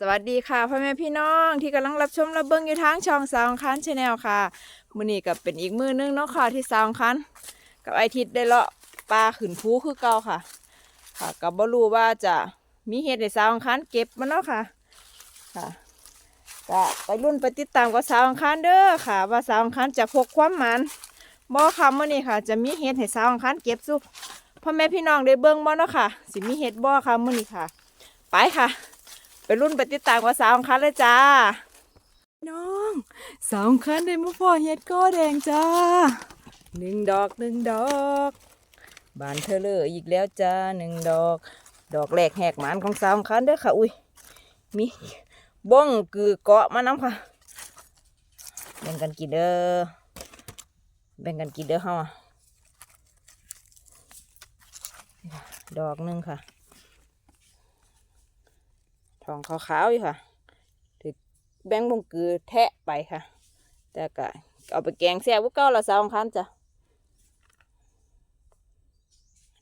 สวัสดีค่ะพ่อแม่พี่น้องที่กำลังรับชมรับเบิ้งอยู่ทางช่องสาวอังคันชาแนลค่ะมือนี้ก็เป็นอีกมือนึงเนาะค่ะที่สาวอังคันกับไอทิดได้เลาะปลาขืนภูคือเก่าค่ะ ค่ะก็บ่รู้ว่าจะมีเห็ดในสาวอังคันเก็บมาเนาะค่ะค่ะก็ไปรุ่นไปติดตามกับสาวอังคันเด้อค่ะ ว่าสาวอังคันจะพกความมันบ่ค่ะมื้อนี้ค่ะ จะมีเห็ดให้สาวอังคันเก็บซุพ่อแม่พี่น้องได้เบิ่งบ่เนาะค่ะ สิมีเห็ดบ่ค่ะมือนี้ค่ะ ไปค่ะ ไปรุ่นไปติดตามกับสาวของคันเลยจ้า น้องสาวของคันได้มาพ่อเฮ็ดก้อแดงจ้าหนึ่งดอกหนึ่งดอกบานเธอเลยอีกแล้วจ้าหนึ่งดอก ดอกแรกแหกหมานของสาวของคันเด้อค่ะ อุ้ยมีบ้องกือเกาะมาน้ำค่ะแบ่งกันกินเด้อแบ่งกันกินเด้อเฮาดอกหนึ่งค่ะ ทองขาวๆอยู่ค่ะถือแบงค์บงกือแทะไปค่ะ แต่ก็เอาไปแกงแซ่บวุ้เก้าละสาวคันจ้ะ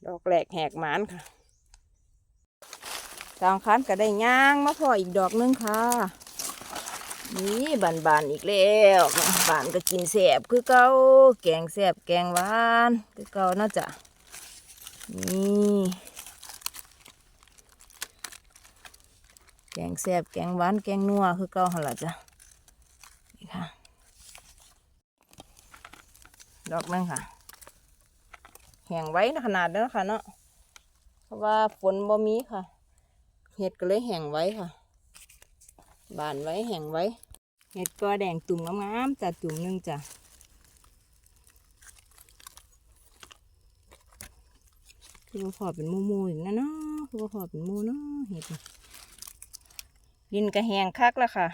ดอกแหลกแหกหมานค่ะสาวคันก็ได้ย่างมาพออีกดอกหนึงค่ะ นี่บานบานๆอีกแล้วบานก็กินแซ่บคือเก้าแกงแซ่บแกงหวาน คือเก้าน่าจะนี่ แกงแซ่บแกงหวานแกงนัวคือเก่าหั่นล่ะจ้ะนี่ค่ะ ดอกหนึงค่ะ แห้งไว้นะขนาดนั้นค่ะเนาะเพราะว่าฝนบ่มีค่ะ เห็ดก็เลยแห้งไว้ค่ะ บานไว้แห้งไว้ เห็ดก็แดงตุ่มงามๆจ้ะตุ่มหนึงจ้ะคือว่าพอเป็นหมูๆอีกนะเนาะคือว่าพอเป็นมูเนาะเห็ด ดินก็แหงคักแล้วค่ะ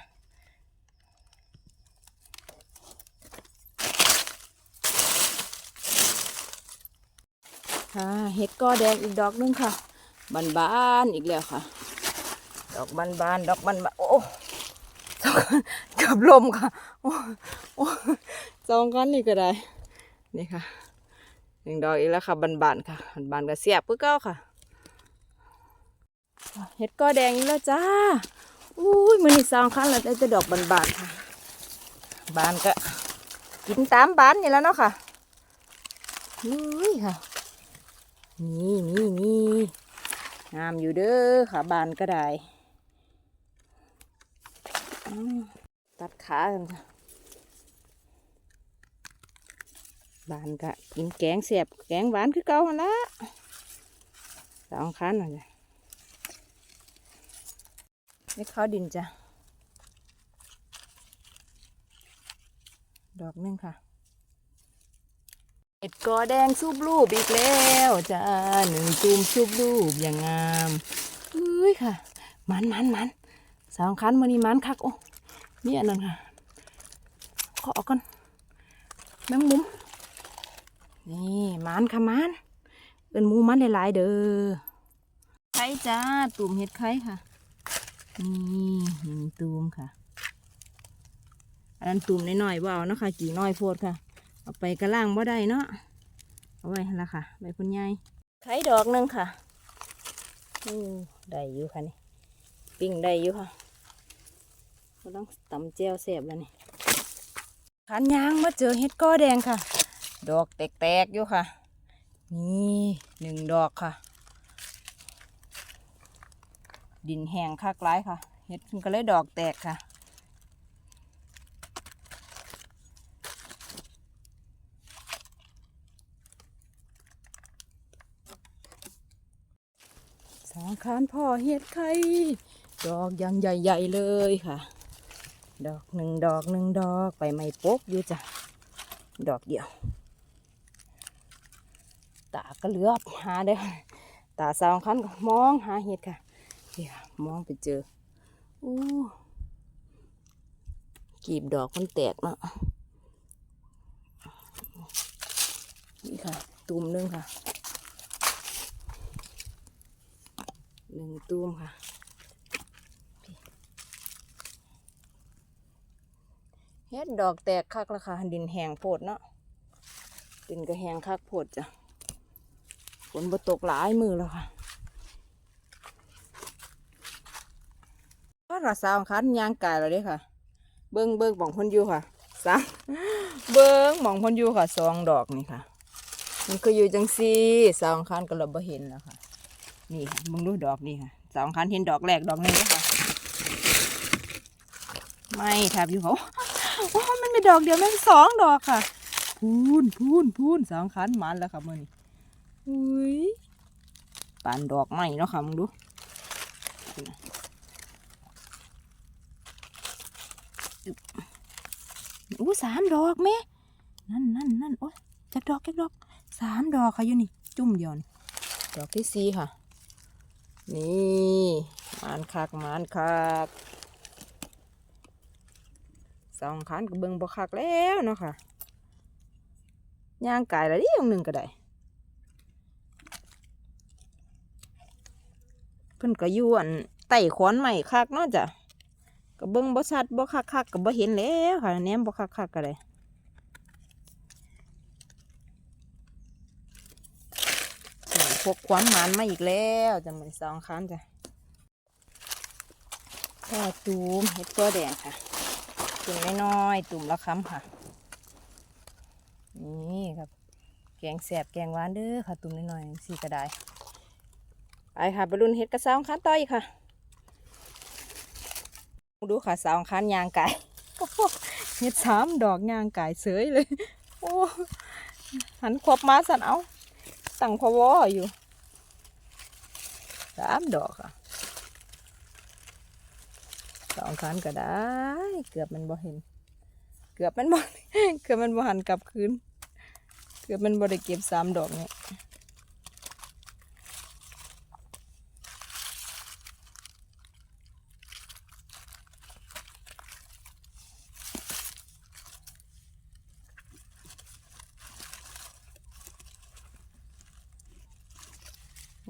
ค่ะเห็ดก็แดงอีกดอกหนึงค่ะบานบานๆอีกแล้วค่ะ ดอกบานบานๆดอกบานบานๆโอ้สองกันเกับลมค่ะโอ้โอ้สองกันนี่ก็ได้ นี่ค่ะหนึ่งดอกอีกแล้วค่ะบานบานๆค่ะบานบานก็เสียบเพื่อเก้าค่ะเห็ดก็แดงอีกแล้วจ้า อุ้ยมันนี่สองครั้งแล้วได้แต่ดอกบานๆค่ะ บานก็ กินตามบานนี่แล้วเนาะค่ะอุ้ยค่ะ นี่นี่นี่งามอยู่เด้อค่ะ บานก็ได้ตัดขากันจ้ะบานก็กินแกงเสียบแกงหวานคือเก่าหั่นละสองครั้น่ะจ้ะ นี่ข้าวดินจ้ะ ดอกนึงค่ะเห็ดกอแดงซุบรูปอีกแล้วจ้าหนึ่งตูมซุบรูปอย่างงามเฮ้ยค่ะ มันมันมันสองคันมันนี่มันคักโอ้นี่อันนั้นค่ะขอเอาก่อนแมงมุมนี่มันค่ะมันเอินมูมันหลายๆเด้อไข่จ้าตุ่มเห็ดไข่ค่ะ นี่หนึ่ตูมค่ะ อันนั้นตูมน้อยๆว่าเอาเนาะค่ะกี่น้อยโพดค่ะ เอาไปกระล่างบ่ได้เนาะเอาไว้ละค่ะใบพุ่นใหญ่ไข่ดอกหนึงค่ะโอ้ได้อยู่ค่ะนี่ปิ้งได้อยู่ค่ะก็ต้องตำแจ่วแสบแล้วนี่ขันยางมาเจอเห็ดก้อแดงค่ะ ดอกแตกๆอยู่ค่ะ นี่หนึ่งดอกค่ะ ดินแห้งคักร้ายค่ะเห็ดก็เลยดอกแตกค่ะ สองคานพ่อเห็ดไข่ดอกยังใหญ่ ๆ เลยค่ะ ดอกหนึ่งดอกหนึ่งดอกไปไม่ปกอยู่จ้ะ ดอกเดียว ตาก็เลือบหาได้อตาสองคันก็มองหาเห็ดค่ะ นี่ค่ะมองไปเจออู้กีบดอกมันแตกเนาะนี่ค่ะ ตุ่มหนึงค่ะหนึ่งตุ่มค่ะเฮ็ดดอกแตกคักแล้วค่ะดินแห้งโพดเนาะดินก็แห้งคักโพดจ้ะฝนบ่ตกหลายมือแล้วค่ะ ค่ะสาวคันยางกายแล้วเด้ค่ะ เบิ้งเบิ้งหมองพ่นอยู่ค่ะสามเบิ้งหมองพ่นอยู่ค่ะสองดอกนี่ค่ะ มันก็ออยู่จังซี่สาวคันก็เราบ่เห็นแล้วค่ะ นี่ค่ะมึงดูดอกนี่ค่ะสาวคันเห็นดอกแรกดอกหนึงแล้วค่ะ ไม่ทับอยู่เขาโอ้มันไม่ดอกเดียวมันสองดอกค่ะ พูนพูนพูนสองคันมันแล้วค่ะมื่อนี้อุ้ยปานดอกไม้เนาะค่ะมึงดู อู้สามดอกแม่นั่นนั่นนั่นโอ้ยจักดอกจักดอกสามดอกค่ะอยู่นี่ จุ่มเดียวนี่ดอกที่สี่ค่ะ นี่มานคักมานคักสองคันก็เบิงบ่คักแล้วเนาะค่ะย่างกายล้วดิอย่างหนึ่งก็ได้เพิ่นก็อยู่อันไต่ขอนใหม่คักเนาะจ้ะ ก็เบิ่งบ่ชัดบ่คักคักก็บ่เห็นแล้วค่ะแหนมบ่คักคักก็ได้พวกความหมานมาอีกแล้วจะเหมันสองคันจ้ะแค่ตูมเห็ดตัวแดงค่ะตุ่มน้อยๆตุ่มละคำค่ะ นี่ครับ แกงแสบแกงหวานเด้อค่ะ ตุ่มน้อยๆสี่ก็ไดไปค่ะไปรุ่นเฮ็ดกระซ้าคันต่ออีกค่ะ ดูค่ะสาวคันยางไก่เฮ็ดสามดอกยางไก่เสยเลย โอ้หันขวบมาสันเอาตั้งพวออยู่สามดอกค่ะสองคันก็ได้ เกือบมันบ่เห็น เกือบมันบ่เกือบมันบ่หันกลับคืน เกือบมันบ่ได้เก็บสามดอกนี่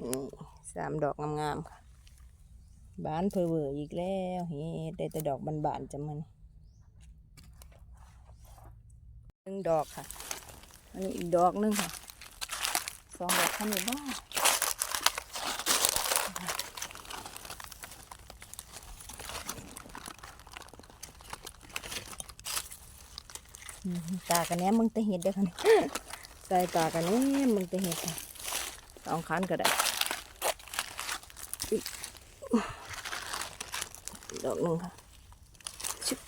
นี่สามดอกงามๆค่ะ บานเพอเวอร์อีกแล้วเฮ็ดได้แต่ดอกบานๆจะมันหนึ่งดอกค่ะ อันนี้อีกดอกหนึงค่ะ สองดอกคันนี้บ้าตากันแนมมึงแตะเห็ดเด้อค่ะนี่ใส่ตากันแนมมึงแตะเห็ดค่ะสองคันก็ได้อุ๊ย ดอกหนึ่งค่ะชึบ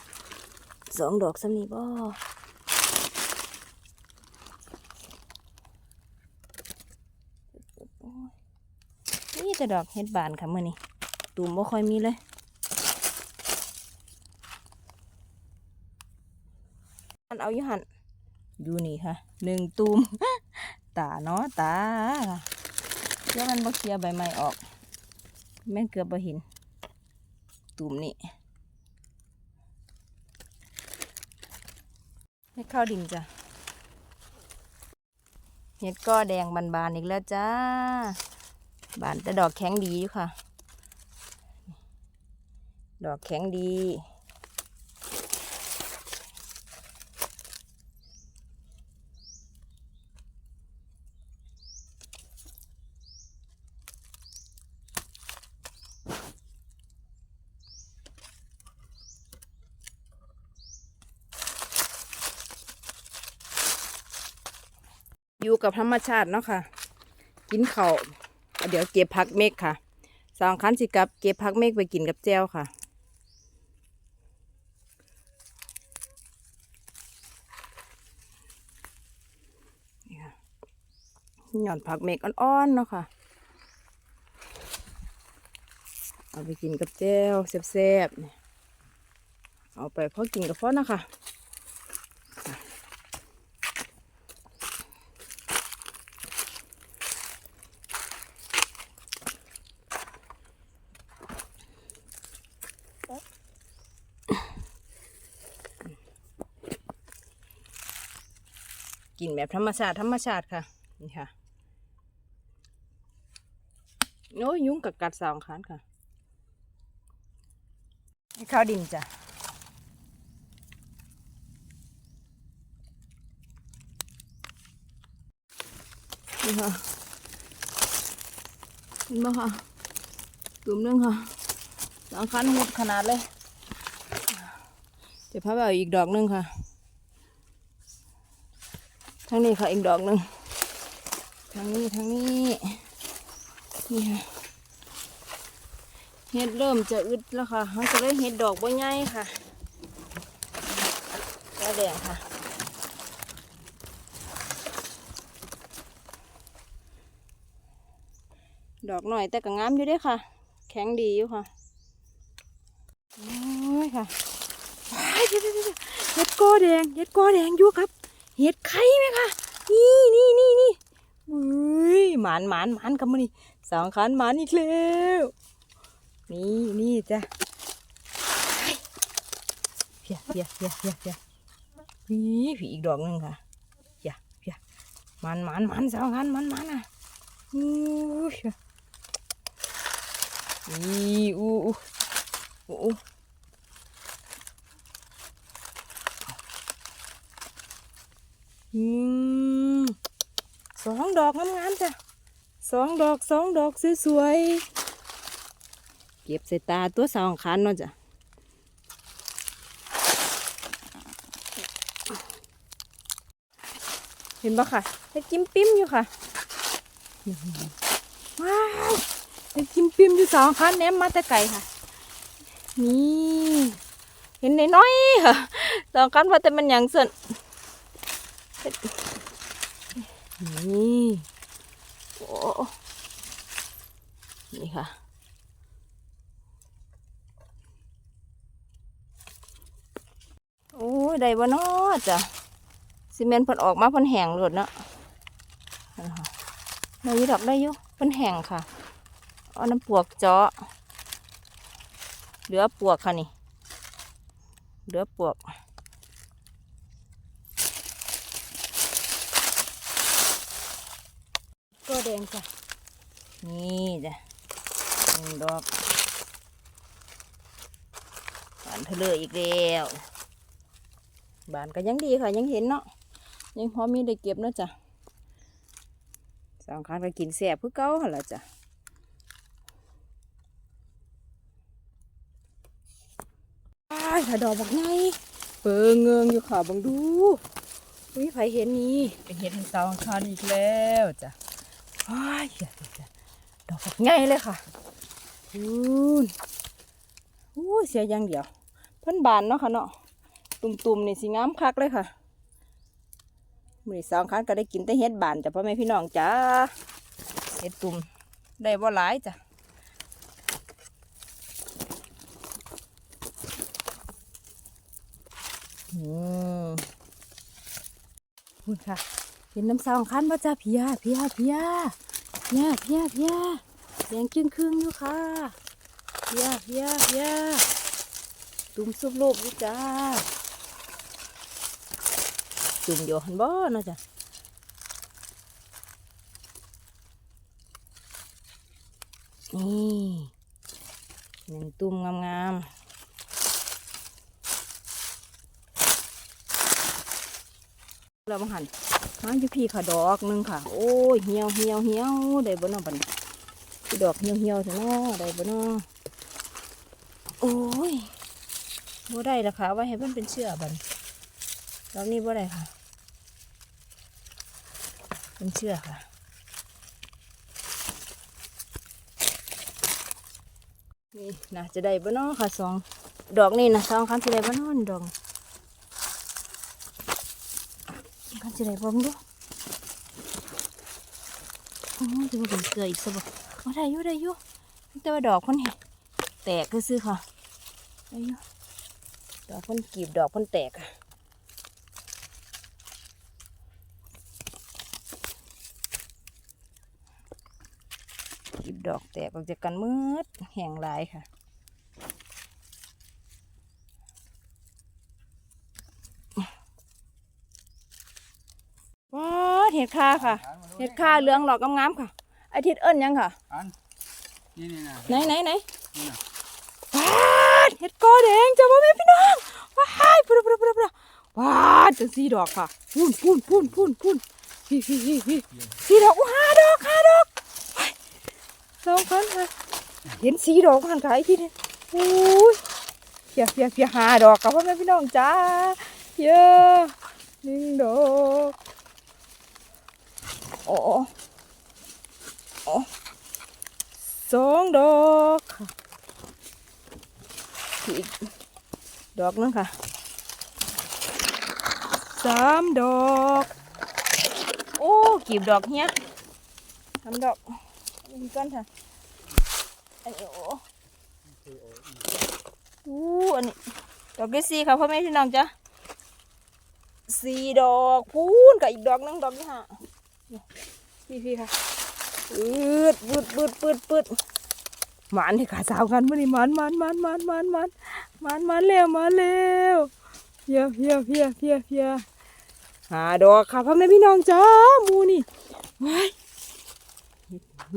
สองดอกซ้ำนี้บ่นี่แต่ดอกเห็ดบานค่ะมื่อนี้ตูมบ่ค่อยมีเลยอันเอาอยู่หันอยู่นี่ค่ะหนึ่งตูมตาเนาะตาเพื่อมันบ่เคลียใบไม้ออกแม่นเกือบบ่เห็น ตุ่มนี่ให้เข้าวดิ่งจ้ะเห็ดก้อแดงบานๆอีกแล้วจ้า บานแต่ดอกแข็งดีอยู่ค่ะ ดอกแข็งดี กับธรรมชาติเนาะค่ะ กินเข้าเดี๋ยวเก็บผักเมกค่ะ สองคันสิกับเก็บผักเมกไปกินกับแจ้วค่ะหย่อนผักเมกอ่อนๆเนาะค่ะ เอาไปกินกับแจ้วแซ่บๆเนี่ยเอาไปพอกินกับพ่อนะคะ แบบธรรมชาติธรรมชาติค่ะ นี่ค่ะ โอ้ยยุงกัดกัดสองคันค่ะให้ข้าวดินจ้ะนี่ค่ะนไหมค่ะตุ่มนึงค่ะสองคันหมดขนาดเลยเดี๋ยวพาไปเอาอีกดอกหนึงค่ะ ทางนี้ค่ะอีกดอกหนึ่งทางนี้ทางนี้นี่ค่ะเห็ดเริ่มจะอึดแล้วค่ะเขาจะได้เห็ดดอกใบใหญ่ค่ะแล้วแดงค่ะดอกหน่อยแต่ก็งามอยู่ด้อค่ะ แข็งดีอยู่ค่ะโอ้ยค่ะเดี๋ยวเดี๋ยวเดี๋ยวเห็ดกอแดงเห็ดกอแดงอยู่ครับ เห็ดไข่ไหมคะนี่นี่นี่นี่อุ้ยหมานหมานหมานกับมันนี่สองขันหมานอีกแล้วนี่นี่จ้ะเพียเพียเพียเพียเพียนี่ผีอีกดอกหนึ่งค่ะเพียเพียหมันหมันหมันสองขันหมันหมันอะอู้ยนี่อู้อู้อู้อู้อืม สองดอกงามๆจ้ะสองดอกสองดอกสวยๆ เก็บใส่ตาตัวสองขันเนาะจ้ะเห็นปะค่ะเห็ดจิ้มปิ้มอยู่ค่ะว้าวเห็ดจิ้มปิ้มอยู่สองคันแหนมมาแต่ไก่ค่ะ นี่ เห็นน้อยๆค่ะสองคันว่าแต่มันยังส่วนเฮ็ด นี่โอ้นี่ค่ะ โอ้ยได้บ่นาะจ้ะซีเมนต์พิ่นออกมาพิ่นแห้งโลดเนาะนั่ดอยู่ดอกได้ยู่เพิ่นแห้งค่ะ เอาน้ำปวกเจาะเหลือปวกค่ะนี่ เหลือปวก ก็ แดงจ้ะ นี่จ้ะหนึ่งดอกบานเถลออีกแล้วบานก็ยังดีค่ะ ยังเห็นเนาะ ยังพอมีได้เก็บเนาะจ้ะสองครั้งก็กินแสบเพื่อเก้าหั่นละจ้ะอ้ายถ้าดอกบักไงเปิงเงืองอยู่ค่ะบังดูอุ้ยไผเห็นนี่เป็นเห็ดสาวอังคารอีกแล้วจ้ะ อ้ายดอกบักไงเลยค่ะอู้นอู้เสียอย่างเดียวเพิ่นบานเนาะค่ะเนาะตุ่มๆนี่สิงามคักเลยค่ะมื้อสองคารก็ได้กินแต่เห็ดบานจ้ะพ่อแม่พี่น้องจ้าเห็ดตุ่มได้บ่หลายจ้ะอืมคุณค่ะ เห็นน้ำสองคันว่าจ้าเพียเพียเพียเพียเพียเพียแดงจึงครึ่งอยู่ค่ะเพียเพียเพียตุ่มซุปลูกอยู่จ้าจุ่มอยู่หันบ่เนาะจ้ะนี่หนึ่งตุ่มงามๆ เรามาหันมาอยู่พี่ค่ะดอกหนึงค่ะ โอ้ยเหี่ยวเหี่ยวเหี่ยวได้บ่เนาะบัดนพี่ดอกเหี่ยวเหี่ยวเถอะเนาะได้บ่เนาะโอ้ยบ่ได้ละค่ะ ไว้ให้มันเป็นเชือบัดนดอกนี้บ่ได้ค่ะ เป็นเชื่อค่ะนี่น่าจะได้บ่เนาะค่ะสองดอกนี่นะสองครั้งจะได้บ่เนาะดอก กัน จะได้บ่มดูโอ้ยจะมาเป็นเกลืออีกสักบ่ว่าได้ยู่ได้อยู่แต่ว่าดอกคนเห็นแตกก็ซื้อค่ะได้ยู่ดอกคนกีบดอกคนแตกอะกีบดอกแตกออกจากกันมืดแห้งหลายค่ะ ว้าดเห็ดค่าค่ะ เห็ดค่าเหลืองหลอกงามๆค่ะไอทิดเอิ้นหยังค่ะ อันนี่นี่นะไหนไหนไหนนี่นะว้าดเห็ดกอแดงจ้าพ่อแม่พี่น้องว้ายปุ๊บปุ๊บปุ๊บปุ๊บว้าดจังสีดอกค่ะพูนพูนพูนพูนพูนพี่พี่พี่พี่สีดอกอู้ห้าดอกห้าดอกว้ายสองคนค่ะเห็นสีดอกมันค่ะไอ้ที่นี่อุ้ยเพียเพียเพียหาดอกกับพ่อแม่พี่น้องจ้าเพียหนึ่งดอก โอ้โอ้สองดอกค่ะอีกดอกนึงค่ะสามดอก โอ้กีบดอกเนี้ยทำดอกอีกก้อนค่ะอันนี้โอ้อู้อันนี้ดอกที่สี่ค่ะพ่อแม่พี่น้องจ้ะสี่ดอกพูนกับอีกดอกนึงดอกที่ห้า พี่พี่ค่ะปืดปืดปืดปืดปืดหมานที่ขาสาวกันมื่อนี้หมานหมานหมานหมานหมานหมานหมานหมานเร็วหมานเร็วเพียเพียเพียเพียเพียหาดอกค่ะพ่อแม่พี่น้องจ้ามูนี่ว้าย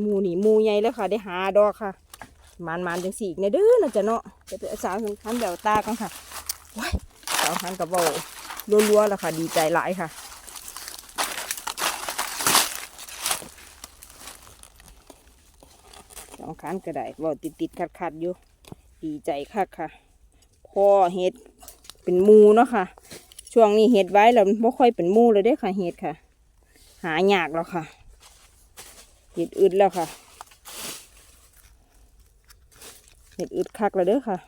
มูนี่มูใหญ่แล้วค่ะ ได้หาดอกค่ะมันมันจังสีอีกในเด้อนะจ๊ะเนาะจะเป็นสาวสำคัญแบบตากันค่ะว้ายสาวสำคัญกับเบารัวๆแล้วค่ะ ดีใจหลายค่ะ องคันก็ได้เบาติดติดขัดขัดๆอยู่ ดีใจคักค่ะพ่อเฮ็ดเป็นมูเนาะค่ะ ช่วงนี้เห็ดไว้แล้วมันบ่ค่อยเป็นมูเลยเด้อค่ะเห็ดค่ะ หายากแล้วค่ะเห็ดอึดแล้วค่ะเห็ดอึดคักแล้วเด้อค่ะ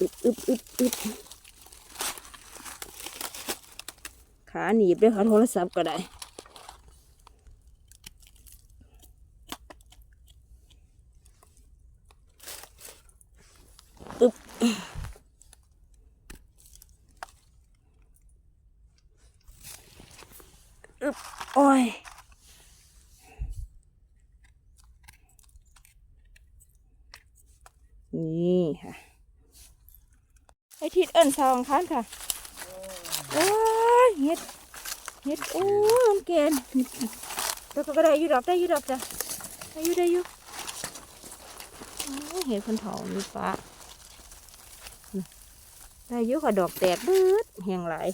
อึดอึดอึดอึดขาหนีบด้วยค่ะโทรศัพท์ก็ได้โอ้ยนี่ค่ะไอทิดเอิญสองคันค่ะโอ้ เฮ็ดเฮ็ดโอ้ยมันเกณฑ์แล้วก็ได้อยู่ดอกได้อยู่ดอกจ้ะได้อยู่ได้อยู่โอ้ยเห็ดคนเถามีฟ้าได้อยู่ค่ะดอกแตกบืดแหงหลาย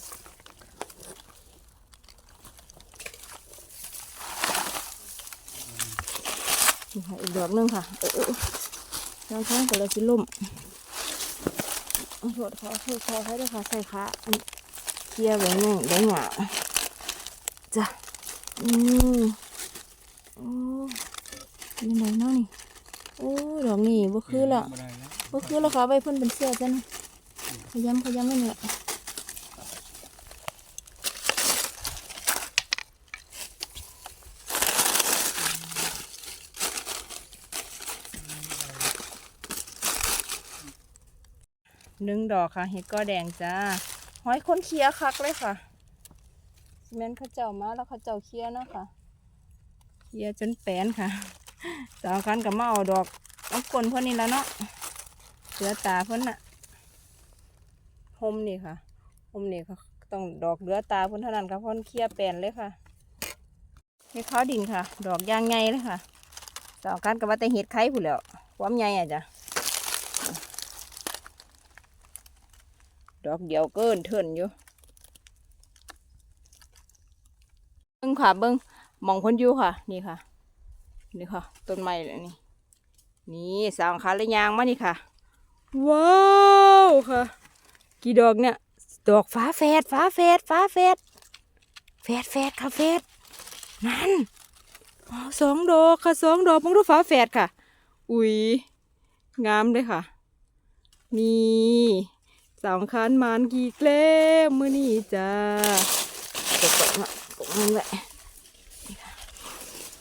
อีกดอกหนึงค่ะเออน้องช้างก็เลยสิล่มโทษขาโทษขาให้ด้วยค่ะใส่ขาอัน เคลียร์ไว้หนึ่งได้หงาจ้ะอืมโอ้ยังไงเนาะนี่โอ้ยดอกนี่บ่คือละบ่ได้แล้วบ่คือละค่ะใบเพิ่นเป็นเสื้อจันขยำขยำไม่เนี่ยหนึ่งดอกค่ะเห็ดก็แดงจ้า หอยคนเคลียคักเลยค่ะซีเมนต์เขาเจ้ามาแล้วเขาเจ้าเคลียเนาะค่ะเคลียจนแปนค่ะสาวคันกับมาเอาดอกน้ำกลนเพื่อนนี่แล้วเนาะเสือตาเพื่อนน่ะหมนี่ค่ะหมนี่ค่ะต้องดอกเหลือตาเพื่อนเท่านั้นค่ะเพื่อนเคลียแปนเลยค่ะเห็ดขาดินค่ะ ดอกยางไงเลยค่ะสาวคันกับว่าแต่เห็ดไข่ผู้แล้วความใหญ่อะจ้ะ ดอกเดียวเกินเทินอยู่เบิ้งค่ะเบิ้งมองพ้นอยู่ค่ะ นี่ค่ะ นี่ค่ะ ต้นไม้เลยนี่ นี่สาวขาเลยยางมานี่ค่ะ ว้าวค่ะ กี่ดอกเนี่ย ดอกฟ้าแฝดฟ้าแฝดฟ้าแฝดแฝดแฝดค่ะแฝดนั่นอสองดอกค่ะสองดอกมองดูฟ้าแฝดค่ะ อุ้ยงามเลยค่ะ นี่ สาวคันมานกี่เกลมมือนี่จ้าตกตกมาตกมันแหละนี่ค่ะ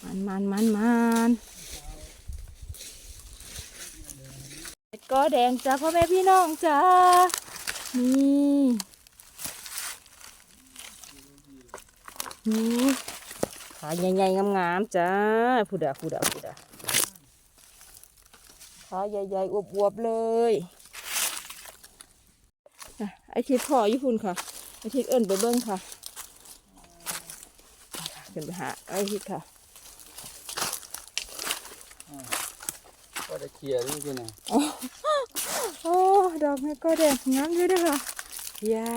มันมันมันมันก็แดงจ้าพ่อแม่พี่น้องจ้านี่นี่ขาใหญ่ๆงามๆจ้าผู้ดาผู้ดาผู้ดาขาใหญ่ๆอวบๆเลย ไอทิพย์พ่อญี่ปุ่นค่ะไอทิพย์เอิญไปเบิ้งค่ะขึ้นไปหาไอทิพย์ค่ะก็จะเคลียร์นี่ที่ไหนโอ้ดอกไม้ก็แดงงามเลยด้วยค่ะยา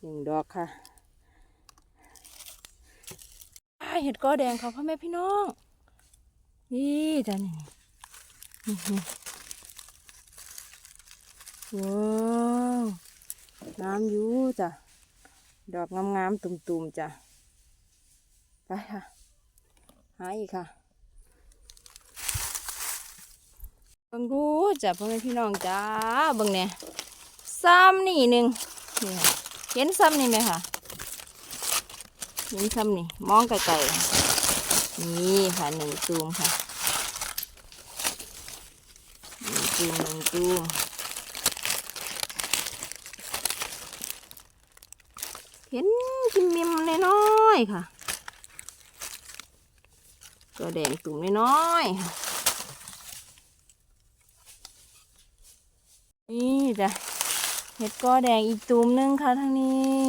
หนึ่งดอกค่ะ เห็ดกอแดงค่ะพ่อแม่พี่น้อง นี่จ้ะนี่นี่ว้าวน้ำอยู่จ้ะ ดอกงามๆตุ่มๆจ้ะ ไปค่ะ หาอีกค่ะบิ่งดูจ้ะพ่อแม่พี่น้องจ้าบิ่งเนี่ยซ้ำนี่หนึ่งเห็นซ้ำนี่ไหมค่ะ เห็นซ้ำนี่มองไกลๆนี่ค่ะหนึ่งตูมค่ะหนึ่งตูมหนึ่งตูมเห็นกิมมิมน้อยๆค่ะตัวแดงตุ่มน้อยๆค่ะนี่จ้ะเห็ดก็แดงอีกตุ่มหนึงค่ะทางนี้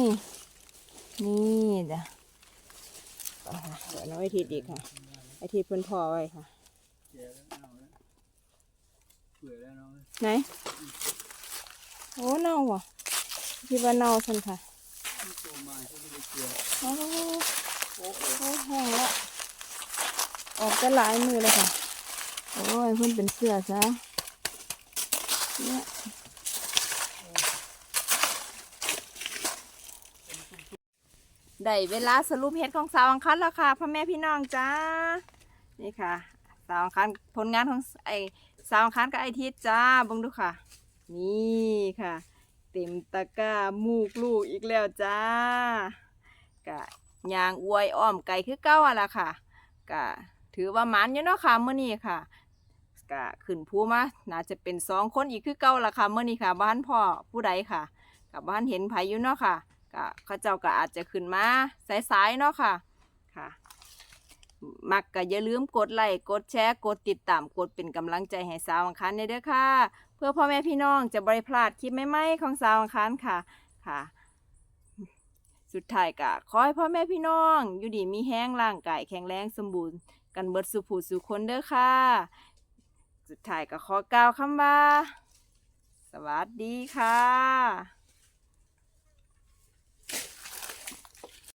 นี่จ้ะ เอาค่ะเดี๋ยวน้องไอทิดอีกค่ะไอทิดเพิ่นพอไว้ค่ะไหนโอ้เน่าว่ะคิดว่าเน่าสันค่ะโอ้โอ้โอ้แห้งล้วออกจะหลายมือเลยค่ะ โอ้ยเพิ่นเป็นเสื้อซะเนี่ย ได้เวลาสรุปเฮ็ดของสาวอังคันแล้วค่ะพ่อแม่พี่น้องจ้านี่ค่ะ สาวอังคันผลงานของไอสาวอังคันกับไอทิศจ้าบงดูค่ะ นี่ค่ะ เต็มตะกร้ามูกลูกอีกแล้วจ้ากะยางอวยอ้อมไก่คือเก้าอะล่ะค่ะกะถือว่าหมันอยู่เนาะค่ะเมื่อนี้ค่ะกะขึ้นภูมาน่าจะเป็นสองคนอีกคือเก้าละค่ะเมื่อนี้ค่ะ บ้านพ่อผู้ใดค่ะ กับบ้านเห็นไผอยู่เนาะค่ะ กะเขาเจ้าก็อาจจะขึ้นมาสายๆเนาะค่ะค่ะ มักก็อย่าลืมกดไลค์กดแชร์กดติดตามกดเป็นกำลังใจให้สาวอังคารเด้อค่ะ เพื่อพ่อแม่พี่น้องจะบริพลาดคลิปใหม่ๆของสาวอังคารค่ะค่ะ สุดท้ายก็ขอให้พ่อแม่พี่น้อง อยู่ดีมีแห้งร่างกายแข็งแรงสมบูรณ์กันเบิดสุผูสุคนเด้อค่ะ สุดท้ายก็ขอกล่าวคำว่า สวัสดีค่ะ